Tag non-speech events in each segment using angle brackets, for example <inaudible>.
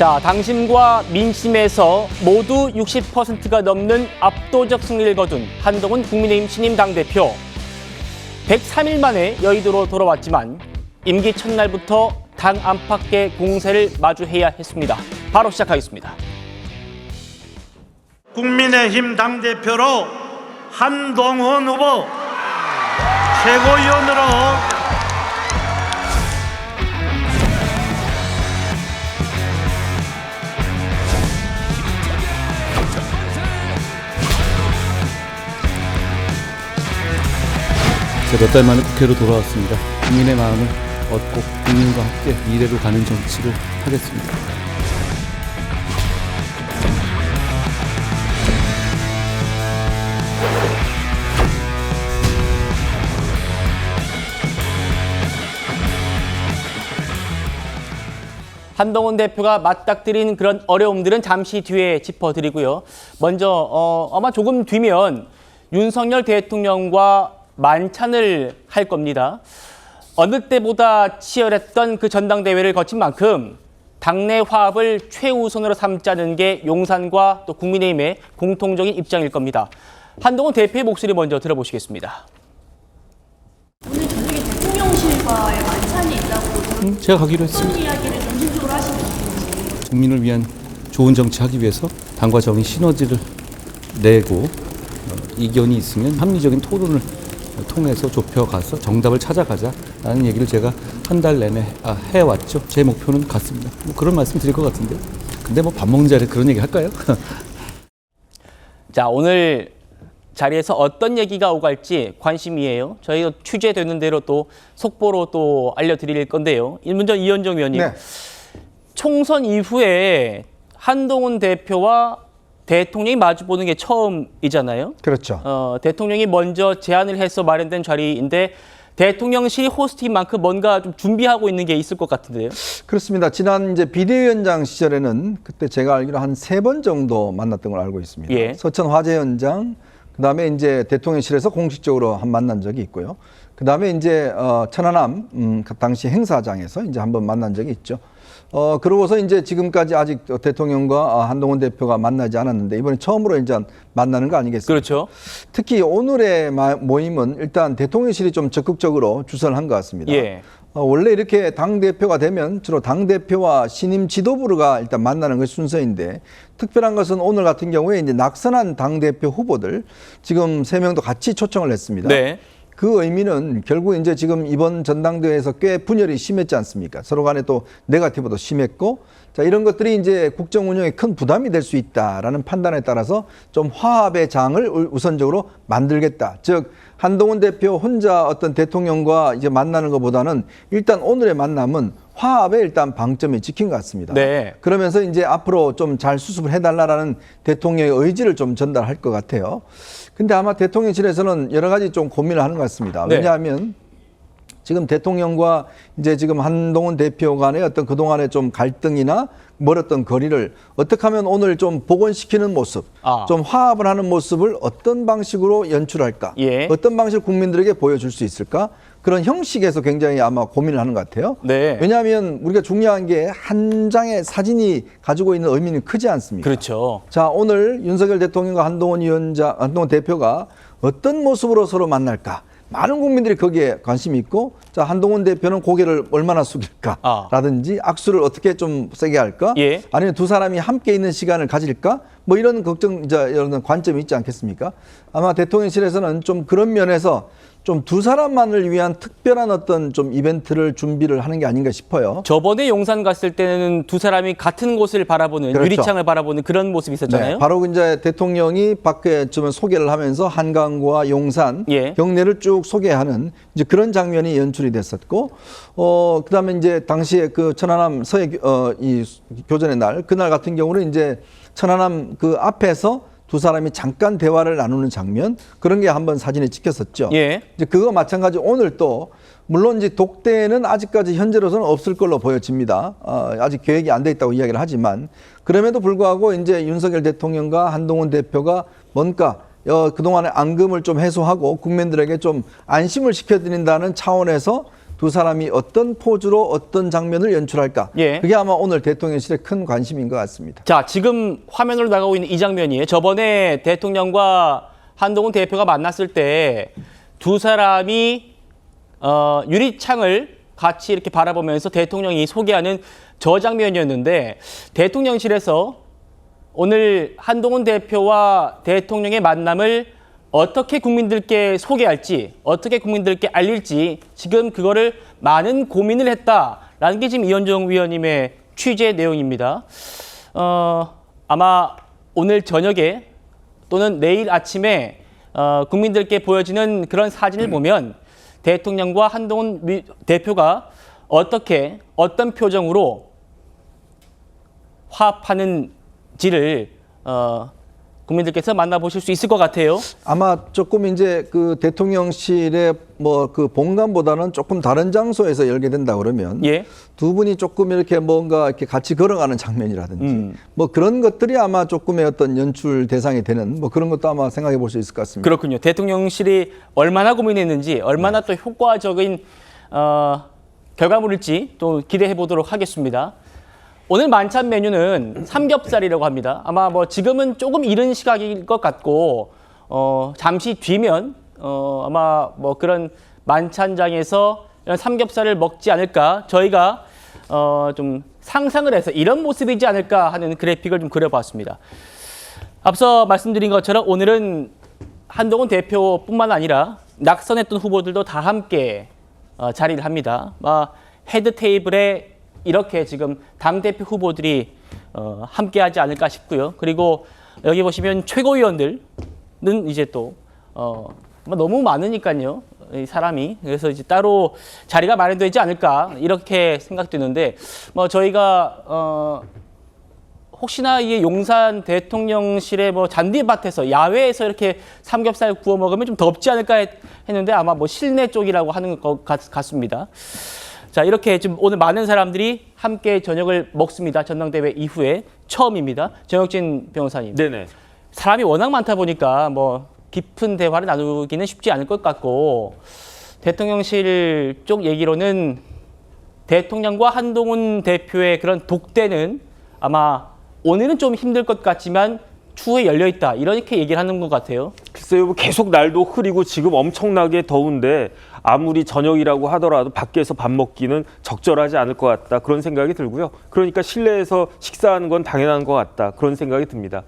자, 당심과 민심에서 모두 60%가 넘는 압도적 승리를 거둔 한동훈 국민의힘 신임 당대표. 103일 만에 여의도로 돌아왔지만 임기 첫날부터 당 안팎의 공세를 마주해야 했습니다. 바로 시작하겠습니다. 국민의힘 당대표로 한동훈 후보 최고위원으로 제가 몇달 만에 국회로 돌아왔습니다. 국민의 마음을 얻고 국민과 함께 미래로 가는 정치를 하겠습니다. 한동훈 대표가 맞닥뜨린 그런 어려움들은 잠시 뒤에 짚어드리고요. 먼저 어, 아마 조금 뒤면 윤석열 대통령과 만찬을 할 겁니다. 어느 때보다 치열했던 그 전당대회를 거친 만큼 당내 화합을 최우선으로 삼자는 게 용산과 또 국민의힘의 공통적인 입장일 겁니다. 한동훈 대표의 목소리 먼저 들어보시겠습니다. 오늘 저녁에 대통령실과의 만찬이 있다고 음, 제가 가기로 했습니다. 어떤 이야기를 중심적으로 하시는 분인지 국민을 위한 좋은 정치하기 위해서 당과 정의 시너지를 내고 어, 이견이 있으면 합리적인 토론을 통해서 좁혀가서 정답을 찾아가자라는 얘기를 제가 한 달 내내 아, 해왔죠. 제 목표는 같습니다. 뭐 그런 말씀 드릴 것 같은데요. 근데 뭐 밥 먹는 자리에 그런 얘기 할까요? <laughs> 자, 오늘 자리에서 어떤 얘기가 오갈지 관심이에요. 저희가 취재되는 대로 또 속보로 또 알려드릴 건데요. 먼저 이현정 위원님. 네. 총선 이후에 한동훈 대표와 대통령이 마주보는 게 처음이잖아요. 그렇죠. 어, 대통령이 먼저 제안을 해서 마련된 자리인데 대통령실이 호스트인 만큼 뭔가 좀 준비하고 있는 게 있을 것 같은데요. 그렇습니다. 지난 이제 비대위원장 시절에는 그때 제가 알기로 한 세 번 정도 만났던 걸 알고 있습니다. 예. 서천 화재 현장, 그다음에 이제 대통령실에서 공식적으로 한 만난 적이 있고요. 그 다음에 이제 어, 천안함 음, 그 당시 행사장에서 이제 한번 만난 적이 있죠. 어 그러고서 이제 지금까지 아직 대통령과 아, 한동훈 대표가 만나지 않았는데 이번에 처음으로 이제 만나는 거 아니겠습니까? 그렇죠. 특히 오늘의 마- 모임은 일단 대통령실이 좀 적극적으로 주선을 한 것 같습니다. 예. 어, 원래 이렇게 당 대표가 되면 주로 당 대표와 신임 지도부가 일단 만나는 것이 순서인데 특별한 것은 오늘 같은 경우에 이제 낙선한 당 대표 후보들 지금 세 명도 같이 초청을 했습니다. 네. 그 의미는 결국 이제 지금 이번 전당대회에서 꽤 분열이 심했지 않습니까? 서로 간에 또 네가티브도 심했고 자 이런 것들이 이제 국정 운영에 큰 부담이 될 수 있다라는 판단에 따라서 좀 화합의 장을 우- 우선적으로 만들겠다. 즉 한동훈 대표 혼자 어떤 대통령과 이제 만나는 것보다는 일단 오늘의 만남은 화합에 일단 방점이 찍힌 것 같습니다. 네. 그러면서 이제 앞으로 좀 잘 수습을 해달라라는 대통령의 의지를 좀 전달할 것 같아요. 근데 아마 대통령실에서는 여러 가지 좀 고민을 하는 것 같습니다. 네. 왜냐하면 지금 대통령과 이제 지금 한동훈 대표 간의 어떤 그동안의 좀 갈등이나 멀었던 거리를 어떻게 하면 오늘 좀 복원시키는 모습, 아. 좀 화합을 하는 모습을 어떤 방식으로 연출할까? 예. 어떤 방식으로 국민들에게 보여줄 수 있을까? 그런 형식에서 굉장히 아마 고민을 하는 것 같아요. 네. 왜냐하면 우리가 중요한 게 한 장의 사진이 가지고 있는 의미는 크지 않습니까? 그렇죠. 자, 오늘 윤석열 대통령과 한동훈 위원장, 한동훈 대표가 어떤 모습으로 서로 만날까? 많은 국민들이 거기에 관심이 있고, 자, 한동훈 대표는 고개를 얼마나 아. 숙일까?라든지 악수를 어떻게 좀 세게 할까? 예. 아니면 두 사람이 함께 있는 시간을 가질까? 뭐 이런 걱정, 이제 이런 관점이 있지 않겠습니까? 아마 대통령실에서는 좀 그런 면에서 좀 두 사람만을 위한 특별한 어떤 좀 이벤트를 준비를 하는 게 아닌가 싶어요. 저번에 용산 갔을 때는 두 사람이 같은 곳을 바라보는 그렇죠. 유리창을 바라보는 그런 모습이 있었잖아요. 네, 바로 이제 대통령이 밖에 좀 소개를 하면서 한강과 용산 예. 경내를 쭉 소개하는 이제 그런 장면이 연출이 됐었고, 어 그다음에 이제 당시에 그 천안함 서해 어 이 교전의 날 그날 같은 경우는 이제 천안함 그 앞에서 두 사람이 잠깐 대화를 나누는 장면 그런 게 한번 사진에 찍혔었죠. 예. 이제 그거 마찬가지 오늘 또 물론 이제 독대는 아직까지 현재로서는 없을 걸로 보여집니다. 어, 아직 계획이 안 돼 있다고 이야기를 하지만 그럼에도 불구하고 이제 윤석열 대통령과 한동훈 대표가 뭔가 어, 그동안의 앙금을 좀 해소하고 국민들에게 좀 안심을 시켜드린다는 차원에서 두 사람이 어떤 포즈로 어떤 장면을 연출할까? 예. 그게 아마 오늘 대통령실의 큰 관심인 것 같습니다. 자, 지금 화면으로 나가고 있는 이 장면이에요. 저번에 대통령과 한동훈 대표가 만났을 때 두 사람이 어, 유리창을 같이 이렇게 바라보면서 대통령이 소개하는 저 장면이었는데 대통령실에서 오늘 한동훈 대표와 대통령의 만남을 어떻게 국민들께 소개할지, 어떻게 국민들께 알릴지 지금 그거를 많은 고민을 했다라는 게 지금 이현정 위원님의 취재 내용입니다. 어, 아마 오늘 저녁에 또는 내일 아침에 어, 국민들께 보여지는 그런 사진을 보면 대통령과 한동훈 미- 대표가 어떻게 어떤 표정으로 화합하는지를 어, 국민들께서 만나보실 수 있을 것 같아요. 아마 조금 이제 그 대통령실의 뭐 그 본관보다는 조금 다른 장소에서 열게 된다 그러면 예. 두 분이 조금 이렇게 뭔가 이렇게 같이 걸어가는 장면이라든지 음. 뭐 그런 것들이 아마 조금의 어떤 연출 대상이 되는 뭐 그런 것도 아마 생각해 볼 수 있을 것 같습니다. 그렇군요. 대통령실이 얼마나 고민했는지, 얼마나 또 효과적인 어, 결과물일지 또 기대해 보도록 하겠습니다. 오늘 만찬 메뉴는 삼겹살이라고 합니다. 아마 뭐 지금은 조금 이른 시각일 것 같고 어, 잠시 뒤면 어, 아마 뭐 그런 만찬장에서 이런 삼겹살을 먹지 않을까 저희가 어, 좀 상상을 해서 이런 모습이지 않을까 하는 그래픽을 좀 그려봤습니다. 앞서 말씀드린 것처럼 오늘은 한동훈 대표뿐만 아니라 낙선했던 후보들도 다 함께 어, 자리를 합니다. 아, 헤드 테이블에 이렇게 지금 당 대표 후보들이 어, 함께하지 않을까 싶고요. 그리고 여기 보시면 최고위원들은 이제 또 어, 뭐 너무 많으니까요. 이 사람이 그래서 이제 따로 자리가 마련되지 않을까 이렇게 생각되는데 뭐 저희가 어, 혹시나 이 용산 대통령실의 뭐 잔디밭에서 야외에서 이렇게 삼겹살 구워 먹으면 좀 덥지 않을까 했- 했는데 아마 뭐 실내 쪽이라고 하는 것 같, 같습니다. 자 이렇게 지금 오늘 많은 사람들이 함께 저녁을 먹습니다. 전당대회 이후에 처음입니다. 정혁진 변호사님. 네네. 사람이 워낙 많다 보니까 뭐 깊은 대화를 나누기는 쉽지 않을 것 같고 대통령실 쪽 얘기로는 대통령과 한동훈 대표의 그런 독대는 아마 오늘은 좀 힘들 것 같지만 추후에 열려 있다 이렇게 얘기를 하는 것 같아요. 글쎄요, 뭐 계속 날도 흐리고 지금 엄청나게 더운데 아무리 저녁이라고 하더라도 밖에서 밥 먹기는 적절하지 않을 것 같다 그런 생각이 들고요. 그러니까 실내에서 식사하는 건 당연한 것 같다 그런 생각이 듭니다.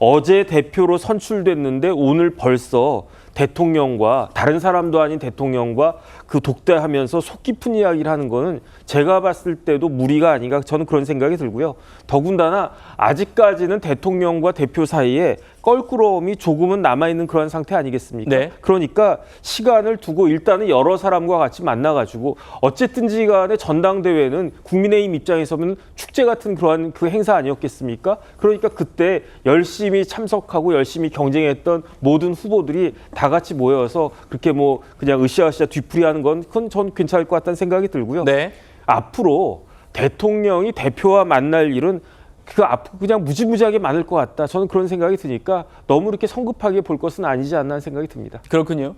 어제 대표로 선출됐는데 오늘 벌써 대통령과 다른 사람도 아닌 대통령과 그 독대하면서 속 깊은 이야기를 하는 거는 제가 봤을 때도 무리가 아닌가 저는 그런 생각이 들고요. 더군다나 아직까지는 대통령과 대표 사이에 껄끄러움이 조금은 남아있는 그런 상태 아니겠습니까? 네. 그러니까 시간을 두고 일단은 여러 사람과 같이 만나가지고 어쨌든지 간에 전당대회는 국민의힘 입장에서는 축제 같은 그러한 그 행사 아니었겠습니까? 그러니까 그때 열심히 참석하고 열심히 경쟁했던 모든 후보들이 다 같이 모여서 그렇게 뭐 그냥 으쌰으쌰 뒤풀이하는 건 그건 전 괜찮을 것 같다는 생각이 들고요. 네. 앞으로 대통령이 대표와 만날 일은 그 앞 그냥 무지무지하게 많을 것 같다. 저는 그런 생각이 드니까 너무 이렇게 성급하게 볼 것은 아니지 않나 하는 생각이 듭니다. 그렇군요.